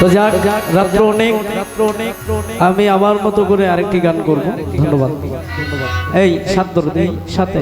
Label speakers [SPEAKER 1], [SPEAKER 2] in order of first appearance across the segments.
[SPEAKER 1] তো যাক রাত্র অনেক আমি আমার মতো করে আরেকটি গান করব। ধন্যবাদ। এই সাত দরদি সাথে।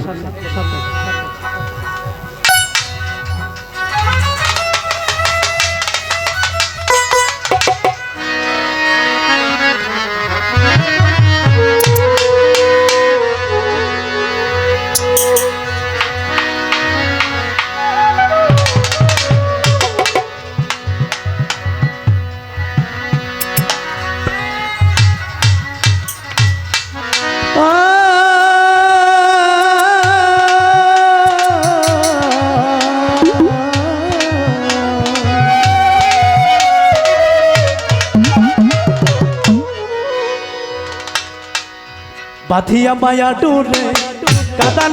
[SPEAKER 1] हाथिया माया टूटे कदा